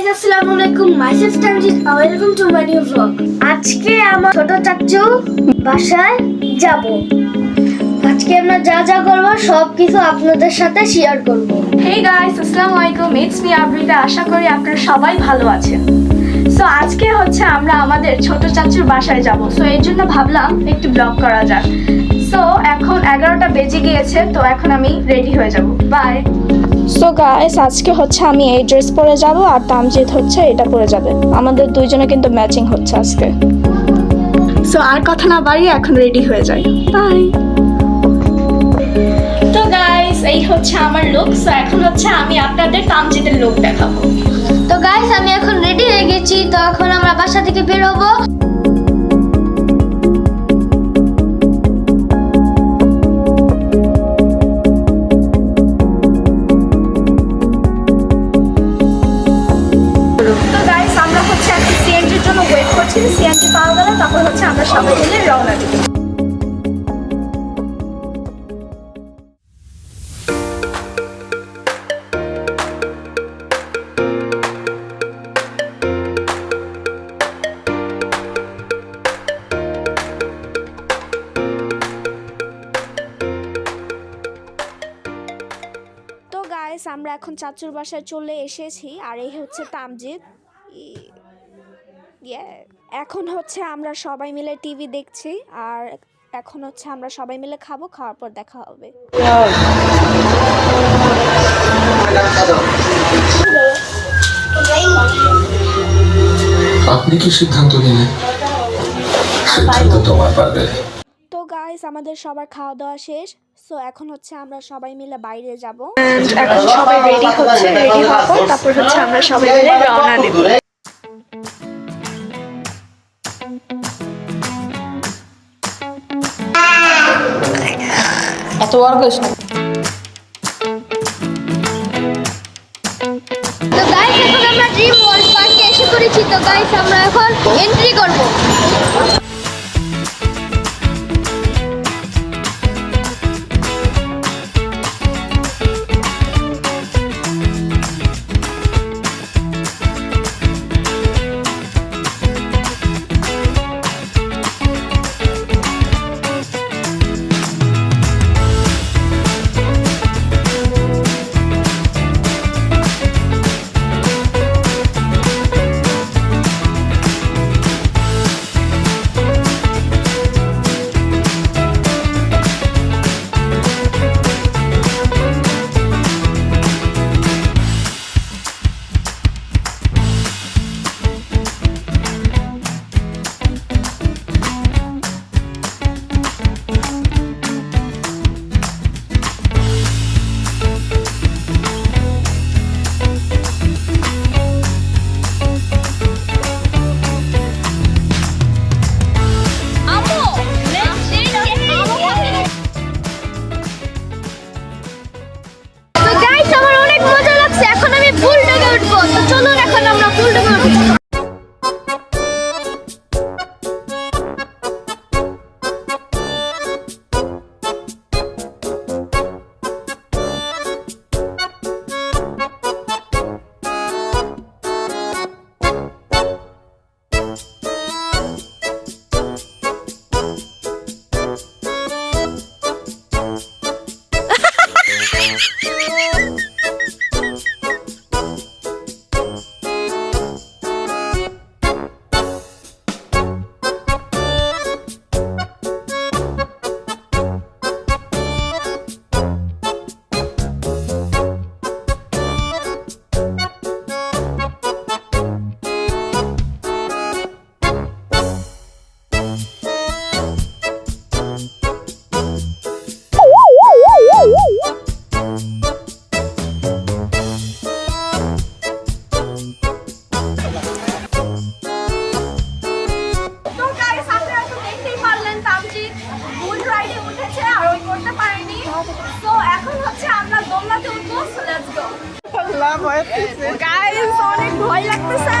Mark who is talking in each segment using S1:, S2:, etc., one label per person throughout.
S1: আলাইকুম myself Tanjid welcome to my new blog আজকে আমার ছোট চাচু বাসায় যাব। আজকে আমরা যা যা করব সব কিছু আপনাদের সাথে শেয়ার করব।
S2: আলাইকুম। ইটস মি আবরিতা আশা করি আপনারা সবাই ভালো আছেন। সো আজকে হচ্ছে আমরা আমাদের ছোট চাচুর বাসায় যাব। সো এর জন্য ভাবলাম একটু ব্লগ করা যাক। সো এখন এগারোটা বেজে গিয়েছে, তো এখন আমি রেডি হয়ে যাব। বাই সো গাইস আজকে হচ্ছে আমি এই ড্রেস পরে যাব আর তামজিৎ হচ্ছে এটা পরে যাবে। আমাদের দুইজনে কিন্তু ম্যাচিং হচ্ছে আজকে। সো আর কথা না বাড়িয়ে এখন রেডি হয়ে যাই। বাই তো গাইস এই হচ্ছে আমার লুক সো এখন হচ্ছে আমি আপনাদের তামজিদের লুক দেখাবো।
S1: তো গাইস আমি এখন রেডি হয়ে গেছি। তো এখন আমরা বাসা থেকে বের হব।
S2: আমরা সবাই মিলে রওনা আমরা এখন চাচুর বাসায় চলে এসেছি, আর এই হচ্ছে তামজিৎ ই- Yeah. এখন হচ্ছে আমরা সবাই মিলে টিভি দেখছি আর এখন হচ্ছে আমরা সবাই মিলে খাব খাওয়ার পর দেখা হবে।
S3: আপনি কি সিদ্ধান্ত নিলেন? সিদ্ধান্ত তোমার পারবে।
S2: তো গাইস আমাদের সবার খাওয়া দাওয়া শেষ। সো এখন হচ্ছে আমরা সবাই মিলে বাইরে যাব। এখন সবাই রেডি হচ্ছে রেডি হওয়ার পর তারপর হচ্ছে আমরা সবাই মিলে রওনা দেব।
S4: এত বার করিস না।
S1: আমরা ড্রিম ওয়ার্ল্ড পার্কে এসে পড়েছি। তো গাইস আমরা এখন এন্ট্রি করব। গাইস অনেক
S2: ভয় লাগতেছে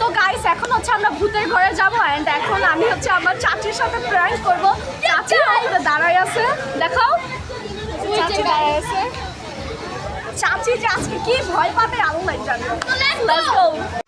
S2: তো গাইস এখন হচ্ছে আমরা ভূতের ঘরে যাব এন্ড এখন আমি হচ্ছে আমার চাচির সাথে প্র্যাঙ্ক করব। চাচি দাঁড়ায় আছে। দেখাও। চাচি দাঁড়ায় আছে। চাচি যে আজকে কি ভয় পাবে, আল্লাহ জানে। লেটস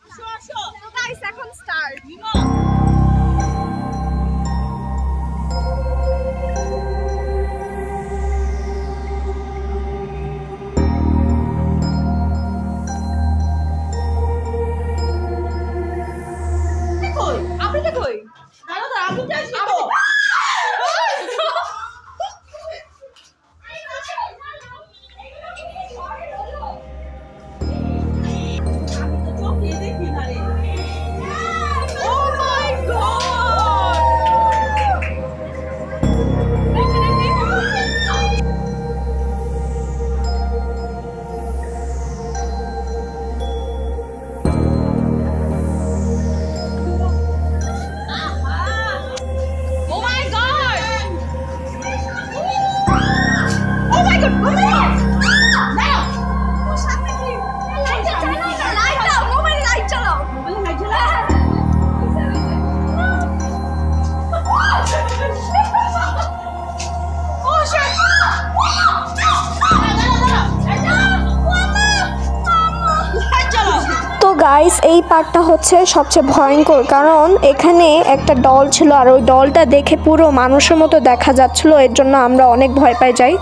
S2: গাইস
S4: এই পার্টটা হচ্ছে সবচেয়ে ভয়ঙ্কর। কারণ এখানে একটা ডল ছিল আর ওই ডলটা দেখে পুরো মানুষের মতো দেখা যাচ্ছিল। এর জন্য আমরা অনেক ভয় পাই যাই।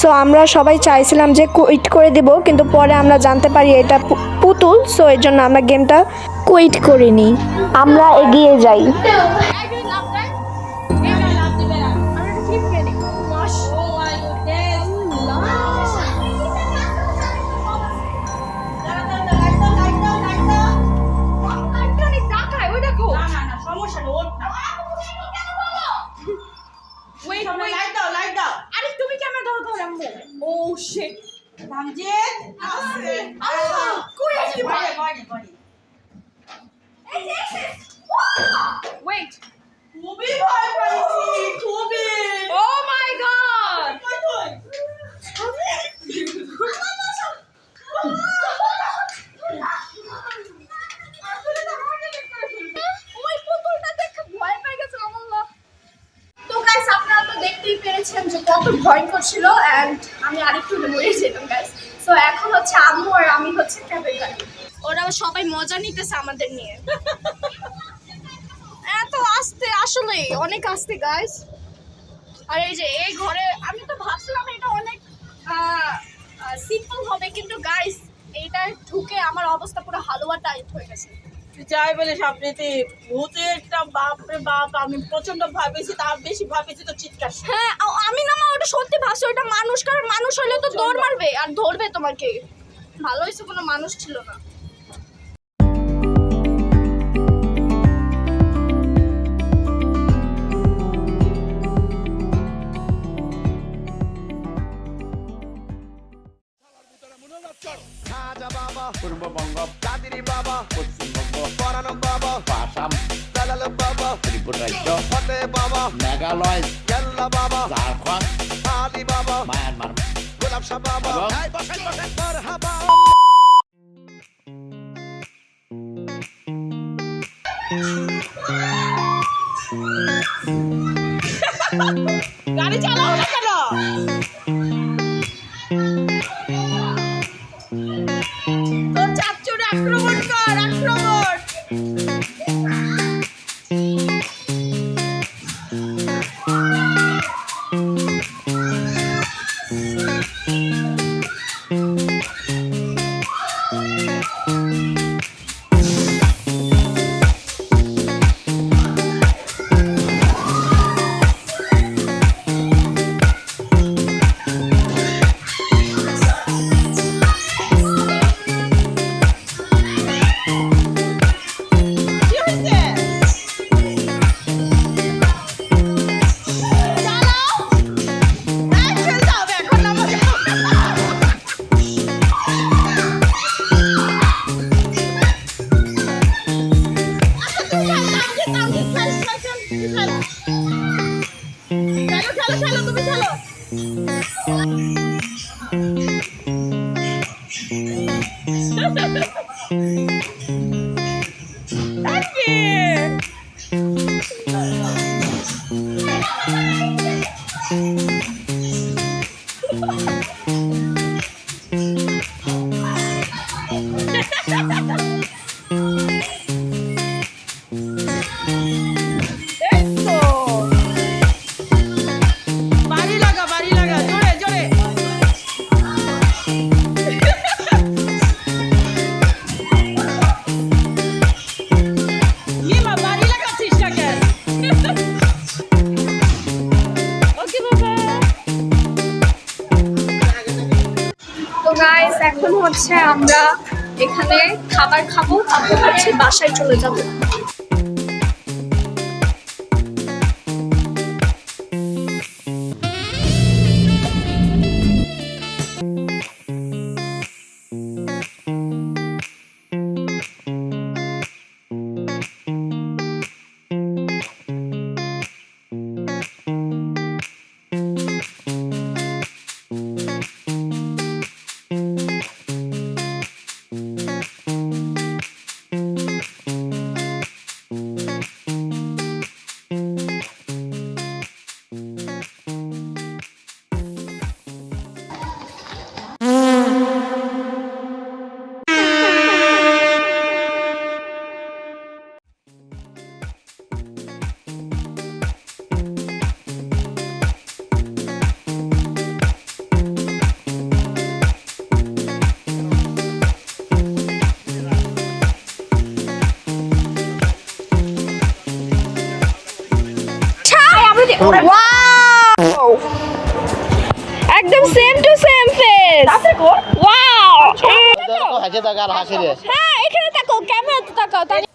S4: সো আমরা সবাই চাইছিলাম যে কুইট করে দিব, কিন্তু পরে আমরা জানতে পারি এটা পুতুল। সো এর জন্য আমরা গেমটা কুইট করিনি। আমরা এগিয়ে যাই।
S5: সামনে
S2: wait.
S5: লাইট দাও লাইট দাও।
S2: আরে তুমি ক্যামেরা ধরো ধরো Oh shit.
S5: রামজেদ আছে
S2: আল্লাহ, কই আসলি ভাই?
S5: Body body
S2: Wait.
S5: খুবই ভয় পাইছি খুবই
S2: Oh my god.
S5: কই তুই
S2: ওই পুতুলটা দেখে ভয় পেয়ে গেছে আল্লাহ তো গাইস আপনারা তো দেখতেই পেরেছেন যে কত ভয়ঙ্কর ছিল আমি আরেকটু মরে যেতাম গাইস সো এখন হচ্ছে আম্মু আর আমি হচ্ছে ক্যাবে গাড়ি ওরা সবাই মজা নিতেছে আমাদের নিয়ে। এত আস্তে, আসলে অনেক আস্তে গাইস আর এই যে, এই ঘরে, আমি তো ভাবছিলাম এটা অনেক সিম্পল হবে, কিন্তু গাইস এইটা ঢুকে আমার অবস্থা পুরো হালুয়া টাইপ হয়ে গেছে।
S5: যাই বলে সামনেতে ভূতেরটা বাপ রে বাপ, আমি প্রচণ্ড ভাবেছি, তার বেশি ভাবেছি তো চিৎকার
S2: হ্যাঁ আমি না মা, ওটা সত্যি ভাবছি, ওটা মানুষ, কারণ মানুষ হলে তো দৌড় মারবে, আর ধরবে তোমাকে। ভালো হয়েছে কোনো মানুষ ছিল না।
S5: গাড়ি চালাও না কেন Ha ha
S2: ha ha! এখানে খাবার খাব তারপর হচ্ছে বাসায় চলে যাব। একদম same to same face wow
S6: হাসি দাও হাসি রে
S2: হ্যাঁ এখানে তাকাও ক্যামেরাতে তাকাও